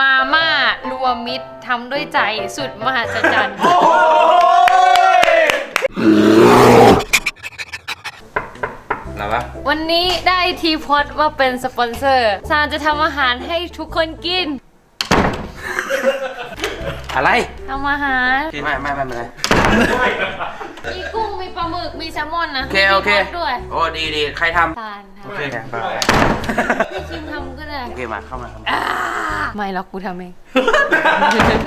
มาม่ารวมมิตรทำด้วยใจสุดมหัศจรรย์อะไรวะวันนี้ได้ทีพอดมาเป็นสปอนเซอร์ซานจะทำอาหารให้ทุกคนกินอะไรทำอาหารไม่ไม่ไม่เป็นไรมีกุ้งมีปลาหมึกมีแซลมอนนะโอเคโอเคมีทดด้วยโอ้ดีดีใครทำซานทำ โอเคไปให้คิมทำก็ได้ โอเคมาเข้ามาเข้ามาอ่าไม่หรอกกูทำเอง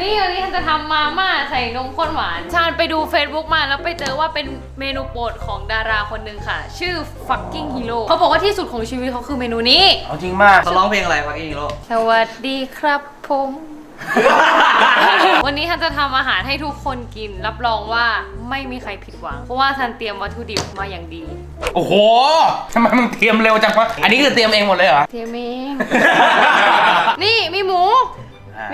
นี่วันนี้ฉันจะทำมาม่าใส่นมข้นหวาน ชาญไปดู Facebook มาแล้วไปเจอว่าเป็นเมนูโปรดของดาราคนหนึ่งค่ะ ชื่อ fucking hero เขาบอกว่าที่สุดของชีวิตเขาคือเมนูนี้ เอาจริงมากเขาร้องเพลงอะไรพักอีกโลสวัสดีครับผม วันนี้ท่านจะทำอาหารให้ทุกคนกิน รับรองว่าไม่มีใครผิดหวัง เพราะว่าท่านเตรียมวัตถุดิบมาอย่างดี โอ้โหทำไมมึงเตรียมเร็วจังวะอันนี้คือเตรียมเองหมดเลยเหรอ เตรียมเอง นี่มีห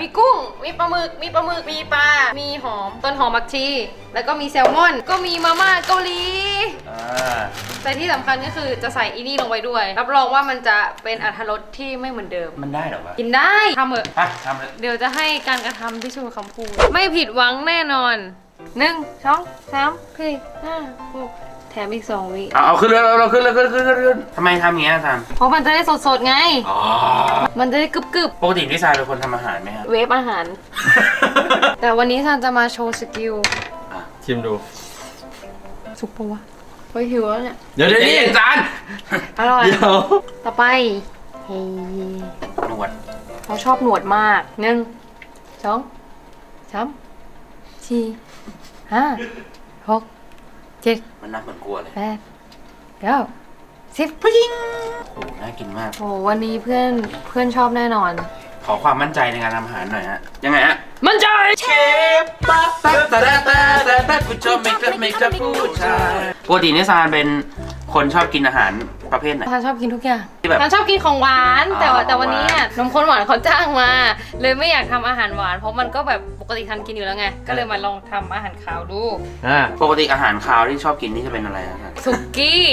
มูอะมีกุ้ง มีปลาหมึก มีปลาหมึก มีปลา มีหอม ต้นหอมผักชี แล้วก็มีแซลมอน ก็มีมาม่าเกาหลี อ่าแต่ที่สำคัญก็คือจะใส่อีนี่ลงไปด้วย รับรองว่ามันจะเป็นอรรถรสที่ไม่เหมือนเดิม มันได้เหรอวะกินได้ทำเถอะฮะทำเลย เดี๋ยวจะให้การกระทำที่ชูคำพูด ไม่ผิดหวังแน่นอนหนึ่งสองสามสี่ห้าหก แถมอีกสองวิเอาเอาขึ้นเลยเราขึ้นเลยขึ้นขึ้นขึ้นขึ้นทำไมทำอย่างเงี้ยอาจารย์เพราะมันจะได้สดๆไง อ๋อมันจะได้กรึบปกติพี่ชายเป็นคนทำอาหารไหมครับ ๆ เวฟอาหาร แต่วันนี้ซันจะมาโชว์สกิลชิมดู สุกปะวะเฮ้ยหิวแล้วเนี่ย เดี๋ยวเดี๋ยวนี่นี่อาจารย์อร่อย เดี๋ยวต่อไปเฮ้ยหนวดเขาชอบหนวดมากหนึ่งสองสามสี่ห้าหก เจ็ดมันน่าเหมือนกลัวเลยแปดเก้าสิบโอ้โหน่ากินมาก โอ้วันนี้เพื่อนเพื่อนชอบแน่นอน ขอความมั่นใจในการทำอาหารหน่อยฮะ ยังไงฮะ มันใจเชฟปั๊บปั๊บตะดะตะดะตะคุณชอบเมคอัพเมคอัพผู้ชายปกตินิสานเป็น คนชอบกินอาหารประเภทไหนทานชอบกินทุกอย่างที่แบบทานชอบกินของหวานอ๋อแต่ว่าแต่วันนี้หวานอะนมข้นหวานเขาจ้างมา เลยไม่อยากทำอาหารหวาน เพราะมันก็แบบปกติทานกินอยู่แล้วไง ก็เลยมาลองทำอาหารขาวดูอ่าปกติอาหารคาวที่ชอบกินนี่จะเป็นอะไรนะสุกี้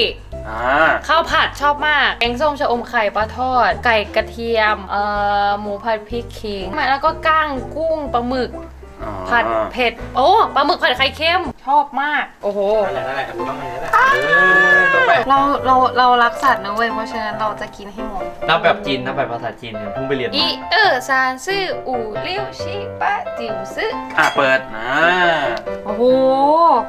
อ่าข้าวผัดชอบมากแกงส้มชะอมไข่ปลาทอด ไก่กระเทียม เอ่อ หมูผัดพริกขิง แล้วก็ก้างกุ้งปลาหมึกอ๋อ ผัดเผ็ด โอ้ปลาหมึกผัดไข่เค็มชอบมาก โอ้โหอะไรอะไรกับกูต้องอะไรนะเออต้องไปเราเราเรารักสัตว์นะเว้ย เพราะฉะนั้นเราจะกินให้หมด นับแบบจีนนับแบบภาษาจีนเนี่ยเพิ่งไปเรียนอีมาเออซานซื่ออู่เลี้ยวชิปะจิ๋วซื่ออะเปิดนะโอ้โห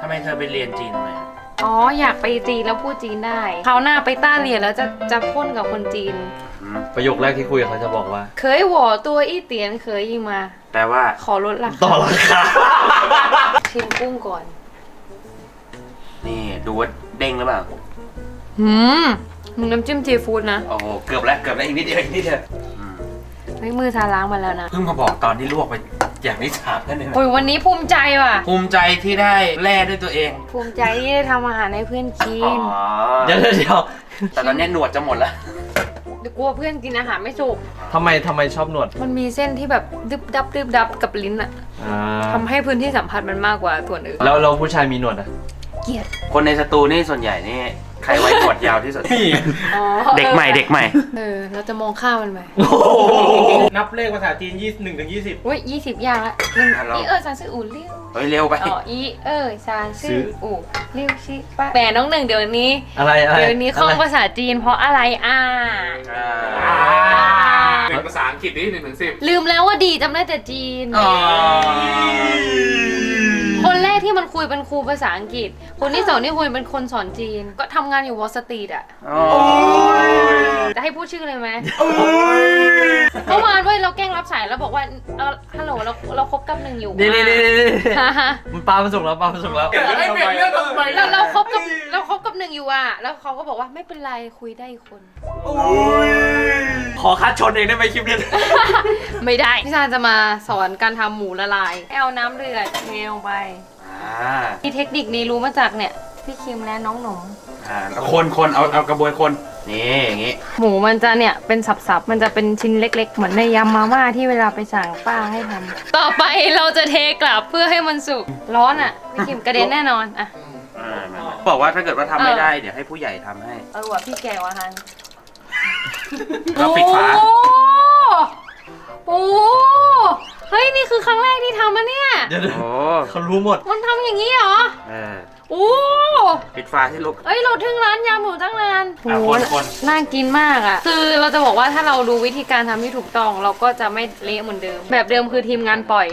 ทำไมเธอไปเรียนจีนทำไมอะ อ๋ออยากไปจีนแล้วพูดจีนได้คราวหน้าไปต้าเรียนแล้วจะจะพ่นกับคนจีนอืมประโยคแรกที่คุยกับเขาจะบอกว่า เคยหวอตัวอีเตียนเคยยิงมา แปลว่าขอลดราต่อคาราคา ชิมกุ้งก่อนนี่ดูว่าเด้งหรือเปล่า หืมมึงน้ำจิ้มซีฟู้ดนะโอ้โหเกือบแล้วเกือบแล้วอีกนิดเดียวอีกนิดเดียวอืมเฮ้ยมือทาล้างมาแล้วนะ เพิ่งมาบอกตอนที่ลวกไป อย่างที่สามนั่นเองโอ้ยวันนี้ภูมิใจว่ะ ภูมิใจที่ได้แล่ด้วยตัวเอง ภูมิใจที่ได้ทำอาหารให้เพื่อนกิอ๋นอเดี๋ยวเดี๋ยวเดี๋ยวแต่ตอนนี้หนวดจะหมดแล้วเดี๋ยวกลัวเพื่อนกินอาหารไม่สุก ทำไมทำไมชอบหนวดมันมีเส้นที่แบบดึบดับดึบดับกับลิ้นอะอ่าทำให้พื้นที่สัมผัสมันมากกว่าส่วนอื่นแล้วเราผู้ชายมีหนวดอะ เกลียดคนในสตูนี่ส่วนใหญ่นี่ ใครไว้หนวดยาวที่สุดอ๋อเด็กใหม่เด็กใหม่ เออ เราจะมองข้ามมันไปนับเลขภาษาจีนยี่หนึ่งถึงยี่สิบอุ้ยยี่สิบอย่างละหนึ่งอะลองอีเออซานซื่ออู่เลี้ยวเฮ้ยเร็วไป อ๋ออีเออซานซื่ออู่เลี้ยวชิปะแหมน้องหนึ่งเดี๋ยวนี้ อะไรอะไรเดี๋ยวนี้คล่องอะไรภาษาจีนเพราะอะไรอ่าอ่า หนึ่งภาษาอังกฤษนี่หนึ่งถึงสิบลืมแล้วว่าดีจำได้แต่จีนอ๋อคนแรกที่มันคุยเป็นครูภาษาอังกฤษ คนที่สองนี่คุยเป็นคนสอนจีน ก็ทำงานอยู่วอลสตรีทอะอ๋อจะให้พูดชื่อเลยไหมเมื่อวานเว้ยเราแกล้งรับสายแล้วบอกว่าเออฮัลโหลเราเราคบกับหนึ่งอยู่นี่นี่นี่นี่ฮ่าฮ่ามันปลามันสุกแล้วปลามันสุกแล้ว เปลี่ยนเรื่องทำไมเรื่องทำไม เราเราคบกับเราคบกับหนึ่งอยู่อะแล้วเขาก็บอกว่าไม่เป็นไรคุยได้อีกคน ขอคัดชนเองได้ไหมคลิปนี้ ไม่ได้พี่ชาจะมาสอนการทำหมูละลายให้เอาน้ำเดือดเทลงไป อ่ามีเทคนิคนี้รู้มาจากเนี่ยพี่คิมและน้องหนมอ่าแล้วคนคนเอาเอากระบวยคนนี่อย่างงี้หมูมันจะเนี่ยเป็นสับๆมันจะเป็นชิ้นเล็ก ๆ เหมือนในยำมาม่าที่เวลาไปสั่งป้าให้ทำต่อไปเราจะเทกลับเพื่อให้มันสุกร้อนอะพี่คิมกระเด็นแน่นอนอะอ่ามามาบอกว่าถ้าเกิดว่าทำไม่ได้เดี๋ยวให้ผู้ใหญ่ทำให้ เออว่ะพี่แกว่ะฮันเราปิดฝา โอ้โอ้ เฮ้ยนี่คือครั้งแรกที่ทำอะเนี่ย เดี๋ยวโอ้ๆเขารู้หมด มันทำอย่างนี้เหรอเออโอ้ปิดฝาที่ลูก เอ้ยเราทึ่งร้านยำหมูตั้งนานอะโหคนคน น่ากินมากอะคือเราจะบอกว่าถ้าเราดูวิธีการทำที่ถูกต้อง เราก็จะไม่เละเหมือนเดิม แบบเดิมคือทีมงานปล่อย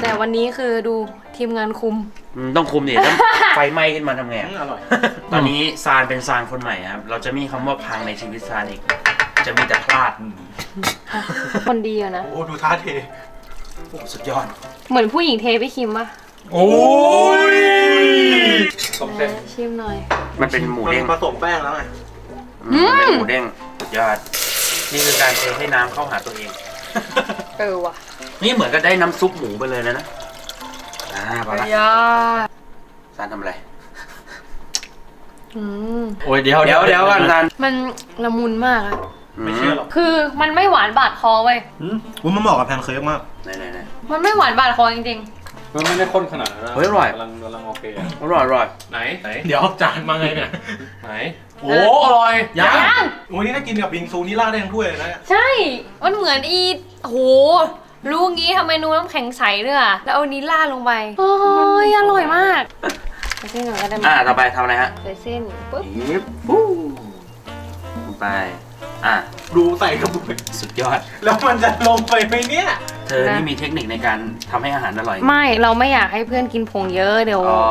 แต่วันนี้คือดูทีมงานคุม อืมต้องคุมดิต้องไฟไหม้ขึ้นมาทำไงอือะมอร่อย ตอนนี้ซานเป็นซานคนใหม่ครับ เราจะไมมีคำว่าพังในชีวิตซานอีก จะมีแต่พลาด คนดีอะนะ โอ้ ดูท่าเท โอ้สุดยอด เหมือนผู้หญิงเทไปคิมปะโอ้ยสมเอเซ็จอชิมหน่อย มันเป็นหมูเด้งผสมแป้งแล้วไงอืมเป็นหมูเด้งสุดยอด นี่คือการเทให้น้ำเข้าหาตัวเอง เออว่ะ นี่เหมือนกับได้น้ำซุปหมูไปเลยนะนะ อ่าพอละยาซานทำอะไร อืม โอ้ยเดี๋ยวเดี๋ยวเดี๋ยวก่อนซานมันละมุนมากอะไม่เชื่อหรอกคือมันไม่หวานบาดคอเว้ย อืมอุ้ยมันเหมาะกับแพนเค้กมาก ไหนไหนไหน มันไม่หวานบาดคอจริงมันไม่ได้ข้นขนาดนั้นนะเฮ้ยอร่อย กำลังกำลังโอเคอะอร่อยอร่อยไหนไหนเดี๋ยวจานมาไงเนี่ย ไหนโอ้อร่อยๆยังยังโอ้ยนี่ถ้ากินกับบิงซูนี่ราดได้ทั้งถ้วยเลยนะเนี่ยใช่ มันเหมือนอีโห รู้งี้ทำเมนูน้ำแข็งใสด้วยอะแล้วเอานี้ราดลงไปโอ้ยอร่อยมากใส่เส้นหน่อยก็ได้ไหมอ่าต่อไปทำอะไรฮะใส่เส้นปุ๊บยิบฟูลงไป อะดูใส่กระปุกสุดยอด แล้วมันจะลงไปไหมเนี่ย เธอนี่มีเทคนิคในการทำให้อาหารอร่อย ไม่เราไม่อยากให้เพื่อนกินผงเยอะเดี๋ยวอ๋อ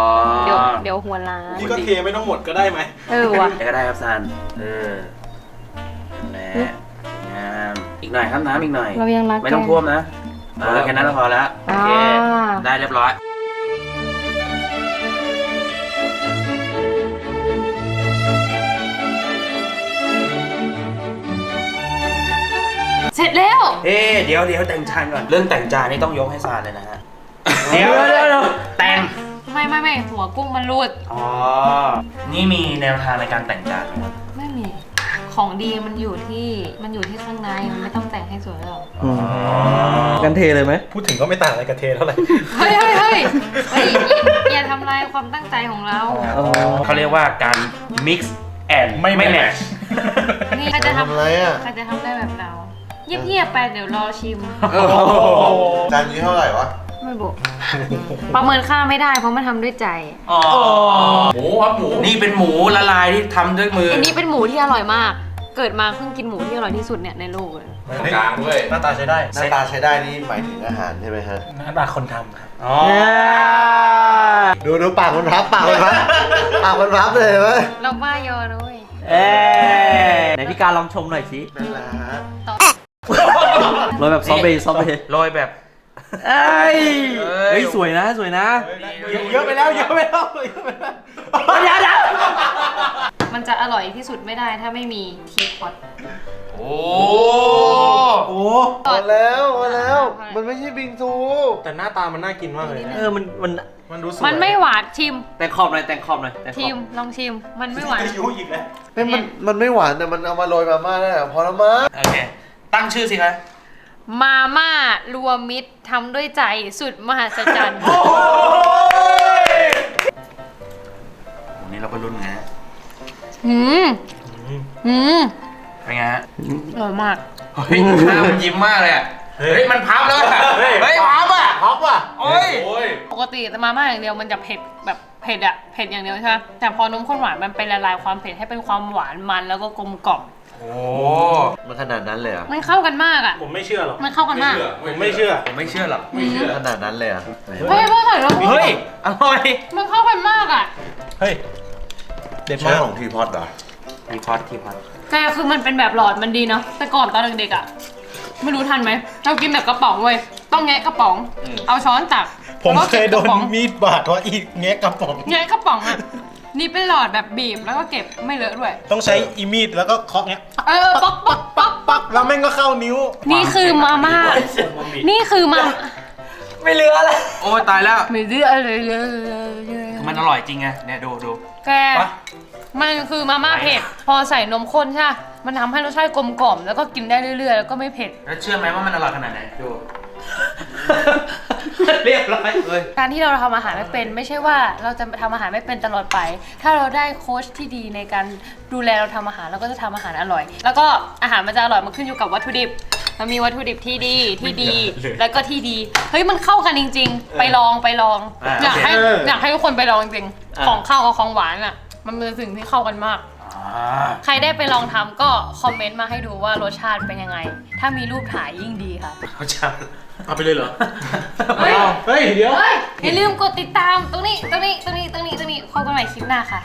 เดี๋ยวเดี๋ยวหัวล้านนี่ก็เทไม่ต้องหมดก็ได้ไหมเออว่ะก็ได้ครับซานเออแหละงามอีกหน่อยครับน้ำอีกหน่อย เรายังรักไม่ต้องท่วมนะเออแค่นั้นก็พอแล้วโอเคอ่าได้เรียบร้อย ร็จแล้ว เอ๊ะเดี๋ยวเดี๋ยวแต่งจานก่อน เรื่องแต่งจานนี่ต้องยกให้ซานเลยนะฮะ เดี๋ยวเดี๋ยวเดี๋ยวแต่ง ไม่ไม่ไม่หัวกุ้งมันรูด อ๋อ นี่มีแนวทางในการแต่งจานไหมครับไม่มี ของดีมันอยู่ที่มันอยู่ที่ข้างในมันไม่ต้องแต่งให้สวยหรอก กันเทเลยไหมพูดถึงก็ไม่ต่างอะไรกับเทเท่าไหร่ เฮ้ยเฮ้ยเฮ้ยเฮ้ยอย่าอย่าทำลายความตั้งใจของเราเขาเรียกว่าการ mix and ไม่ไม่ match นี่ใครจะทำทำอะไรอะใครจะทำได้แบบเรา เงียบๆไปเดี๋ยวรอชิมจานนี้เท่าไหร่วะไม่บอก ประเมินค่าไม่ได้เพราะมันทำด้วยใจ อ๋อหมูครับหมูนี่เป็นหมูละลายที่ทำด้วยมืออันนี้เป็นหมูที่อร่อยมาก เกิดมาเพิ่งกินหมูที่อร่อยที่สุดเนี่ยในโลกเลยกลางด้วยหน้าตาใช้ได้หน้าตาใช้ได้นี่หมายถึงอาหารใช่ไหมฮะหน้าตาคนทำครับอ๋อดูดูปากมันพับปากมันพับปากมันพับเลยเห็นไหมเราบ้ายอด้วยเอ้ยไหนพี่การลองชมหน่อยสินั่นแหละฮะต่อ โรยแบบซอฟต์เบย์ซอฟต์เบย์โรยแบบเอ้ยเอ้ยเฮ้ยสวยนะสวยนะเยอะไปแล้วเยอะไปแล้วเยอะไปแล้วเดี๋ยวเดี๋ยวมันจะอร่อยที่สุดไม่ได้ถ้าไม่มีทีพอตโอ้โอ้พอแล้วพอแล้ว มันไม่ใช่บิงซู แต่หน้าตามันน่ากินมากเลยนะเออมันมันมันดูสวยมันไม่หวานชิม แต่งขอบหน่อยแต่งขอบหน่อยแต่งขชิอบมลองชิมมันไม่หวานอายุอีกแล้วไม่มันมันไม่หวานแต่มันเอามาโรยมาม่าได้อะพอแล้วมั้งโอเค ตั้งชื่อสิคะมาม่ารวมมิตรทำด้วยใจสุดมหัศจรรย์วันนี้เราก็รุ่นไงฮะหืมหืมเป็นไงฮะอร่อยมาก เฮ้ยหน้ามันยิ้มมากเลยอะเฮ้ยมันพับแล้วอะเฮ้ยพับอะพับว่ะโอ้ย โอ้ย ปกติแต่มาม่าอย่างเดียวมันจะเผ็ดแบบเผ็ดอะเผ็ดอย่างเดียวใช่ไหมแต่พอนมข้นหวานมันไปละลายความเผ็ดให้เป็นความหวานมันแล้วก็กลมกล่อม โอ้มันขนาดนั้นเลยเหรอะมันเข้ากันมากอะผมไม่เชื่อหรอกมันเข้ากันมาก ผมไม่เชื่อ ผมไม่เชื่อหรอกขนาดนั้นเลยเหรอะเฮ้ยพ่อใส่ลงไปเฮ้ยอร่อยมันเข้ากันมากอะเฮ้ย เด็ดใช่มากของทีพอตเหรอทีพอตทีพอตแต่คือมันเป็นแบบหลอดมันดีเนาะ แต่ก่อนตอนเด็กๆอะไม่รู้ทันไหม เรากินแบบกระป๋องเว้ย ต้องแงะกระป๋อง เอาช้อนตักผมแล้วก็เคยโดก็บนกระป๋องมีดบาดเพราะอีกแงะกระป๋องแงะกระป๋องอะ นี่เป็นหลอดแบบบีบแล้วก็เก็บไม่เลอะด้วย ต้องใช้อีมีดแล้วก็เคาะเงี้ยเออป๊อกป๊อกป๊อกป๊อกแล้วแม่งก็เข้านิ้ว นี่คือมาม่า นี่คือมาไม่เหลือแล้วโอ้ยตายแล้ว ไม่เลืออะไรเลยมันอร่อยจริงไงเนี่ยดูดูแกมันคือมาม่าเผ็ด พอใส่นมข้นใช่ปะมันทำให้รสชาติกลมกล่อมแล้วก็กินได้เรื่อยๆ แล้วก็ไม่เผ็ด แล้วเชื่อไหมว่ามันอร่อยขนาดไหนดู เรียบร้อยเลย การที่เราทำอาหารไม่เป็น ไม่ใช่ว่าเราจะทำอาหารไม่เป็นตลอดไป ถ้าเราได้โค้ชที่ดีในการดูแลเราทำอาหารเราก็จะทำอาหารอร่อย แล้วก็อาหารมันจะอร่อยมันขึ้นอยู่กับวัตถุดิบ มันมีวัตถุดิบที่ดีที่ดีแล้วก็ที่ดี เฮ้ยมันเข้ากันจริง ๆ ไปลองไปลอง อ่าอยากให้โอเคอยากให้ทุกคนไปลองจริงอ่าของข้าวกับของหวานอะ มันเป็นสิ่งที่เข้ากันมาก ใครได้ไปลองทำก็คอมเมนต์มาให้ดูว่ารสชาติเป็นยังไง ถ้ามีรูปถ่ายยิ่งดีค่ะเขาจะเอาไปเลยเหรอ เฮ้ย เฮ้ย เดี๋ยว เฮ้ยอย่าลืมกดติดตามตรงนี้ตรงนี้ตรงนี้ตรงนี้ตรงนี้พบกันใหม่คลิปหน้าค่ะ